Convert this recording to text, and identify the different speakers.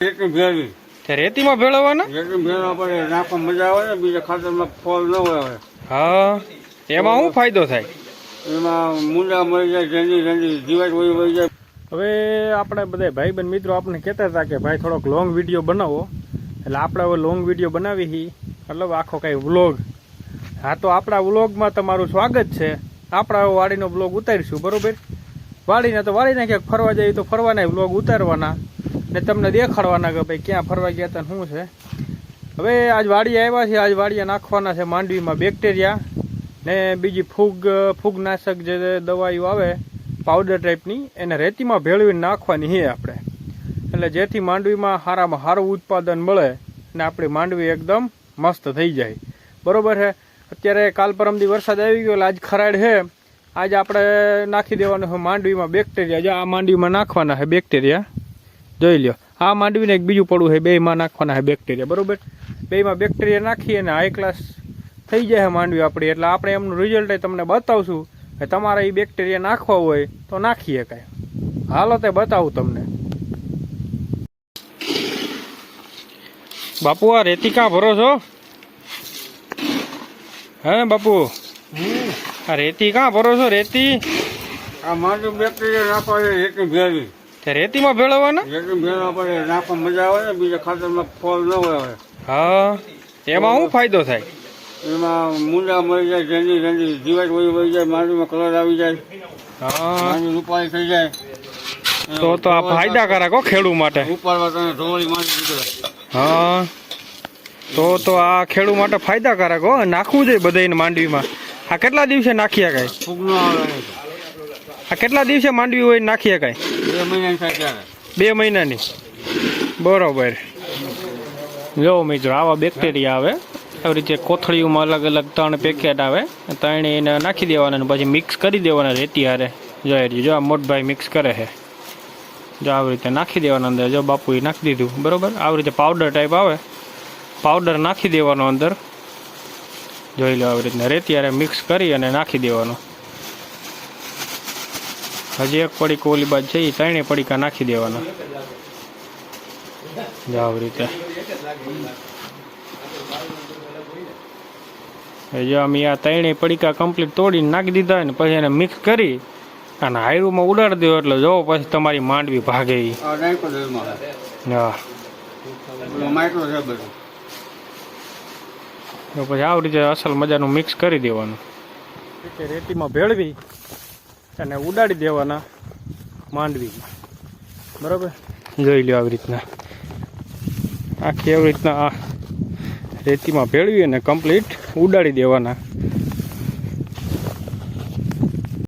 Speaker 1: રેતીમાં ભેળવવાના?
Speaker 2: એટલી ભેળવા પડે નાખવા મજા આવે ને બીજા ખાતરમાં ફળ ન હોય
Speaker 1: હા એમાં શું ફાયદો થાય?
Speaker 2: એમાં મૂંડા મળી જાય જીવાત
Speaker 1: હવે આપણે બધા ભાઈ ભાઈબંધ મિત્રો આપણે કહેતા હતા કે ભાઈ થોડોક લોંગ વીડિયો બનાવો. એટલે આપણે હવે લોંગ વીડિયો બનાવી હી. મતલબ આખો કાંઈ વ્લોગ હા તો આપણા વ્લોગમાં તમારું સ્વાગત છે. આપણા વાડીનો વ્લોગ ઉતારીશું બરોબર? વાડીને તો વાડીને ક્યાંક ફરવા જઈએ તો ફરવાના વ્લોગ ઉતારવાના. ને તમને દેખાડવાના કે ભાઈ ક્યાં ફરવા ગયા હતા શું છે? હવે આજ વાડી આવ્યા છે, આજ વાડીએ નાખવાના છે માંડવીમાં બેક્ટેરિયા ને બીજી ફૂગ, ફૂગનાશક જે દવાઈઓ આવે પાવડર ટાઈપની એને રેતીમાં ભેળવીને નાખવાની છે આપણે. એટલે જેથી માંડવીમાં સારામાં સારું ઉત્પાદન મળે ને આપણી માંડવી એકદમ મસ્ત થઈ જાય. બરોબર છે? અત્યારે કાલ પરમદી વરસાદ આવી ગયો એટલે આજ ખરાડ છે. આજ આપણે નાખી દેવાનું છે માંડવીમાં બેક્ટેરિયા. જે આ માંડવીમાં નાખવાના છે બેક્ટેરિયા. જોઈ લ્યો. આ માંડવીને એક બીજું પડવું છે બેમાં નાખવાના છે બેક્ટેરિયા બરોબર? બેમાં બેક્ટેરિયા નાખી અને હાઈ ક્લાસ થઈ જાય છે માંડવી આપણી. એટલે આપણે એમનું રિઝલ્ટ તમને બતાવશું કે તમારે એ બેક્ટેરિયા નાખવા હોય તો નાખીએ કાંઈ. હાલો તે બતાવું તમને. બાપુ આ રેતી કાં ભરો છો? હે બાપુ? આ રેતી કાં ભરો છો રેતી?
Speaker 2: આ માંડવી બેક્ટેરિયા નાખવા એક
Speaker 1: તે રેતીમાં ભેળવવાના?
Speaker 2: એટલી ભેળવા પડે નાખવા મજા આવે ને બીજા ખાતરમાં ફળ ન હોય
Speaker 1: હા એમાં શું ફાયદો થાય?
Speaker 2: એમાં મૂંડા મરી જાય જંડી જંડી જીવાત વહી વહી જાય માંડવીમાં કલર આવી જાય.
Speaker 1: હા.
Speaker 2: રૂપાળી થઈ જાય.
Speaker 1: તો તો આ ફાયદાકારક હો ખેડૂ માટે.
Speaker 2: ઉપાડવા તને ધોળી માંડી નીકળે.
Speaker 1: હા. તો તો આ ખેડૂ માટે ફાયદાકારક હો નાખવું જોઈએ બધાને માંડવીમાં. આ કેટલા દિવસે
Speaker 2: નાખી આવે.
Speaker 1: આ કેટલા દિવસે માંડવી હોય નાખી શકાય? કાંઈ
Speaker 2: બે મહિનાની.
Speaker 1: બરોબર. જો મિત્રો, આવા બેક્ટેરિયા આવે, આવી રીતે કોથળીઓમાં અલગ અલગ ત્રણ પેકેટ આવે ત્રણે એને નાખી દેવાના પછી મિક્સ કરી દેવાના રેતી હારે જો જો આ મોટભાઈ મિક્સ કરે છે. જો આવી રીતે નાખી દેવાના અંદર, જો બાપુએ નાખી દીધું, બરાબર? આવી રીતે પાવડર ટાઈપ આવે. પાવડર નાખી દેવાનો અંદર. જોઈ લો, આવી રીતના રેતી હારે મિક્સ કરી અને નાખી દેવાનો. હજી એક પડીક ઓલી બાજ છે એ ત્રણેય પડીકા નાખી દેવાના. જાવ આવી રીતે જો અમે આ ત્રણેય પડીકા કમ્પ્લીટ તોડીને નાખી દીધા હોય ને પછી એને મિક્સ કરી અને હાયરુમાં ઉડાડી દો એટલે જો પછી તમારી માંડવી ભાગે. હા.
Speaker 2: માઇક્રો છે બધું.
Speaker 1: તો પછી આવી રીતે અસલ મજાનું મિક્સ કરી દેવાનું. રેતીમાં ભેળવી. અને ઉડાડી દેવાના માંડવીમાં બરાબર? જોઈ લો આવી રીતના. આખી એવી રીતના આ રેતીમાં ભેળવી અને કમ્પ્લીટ ઉડાડી દેવાના.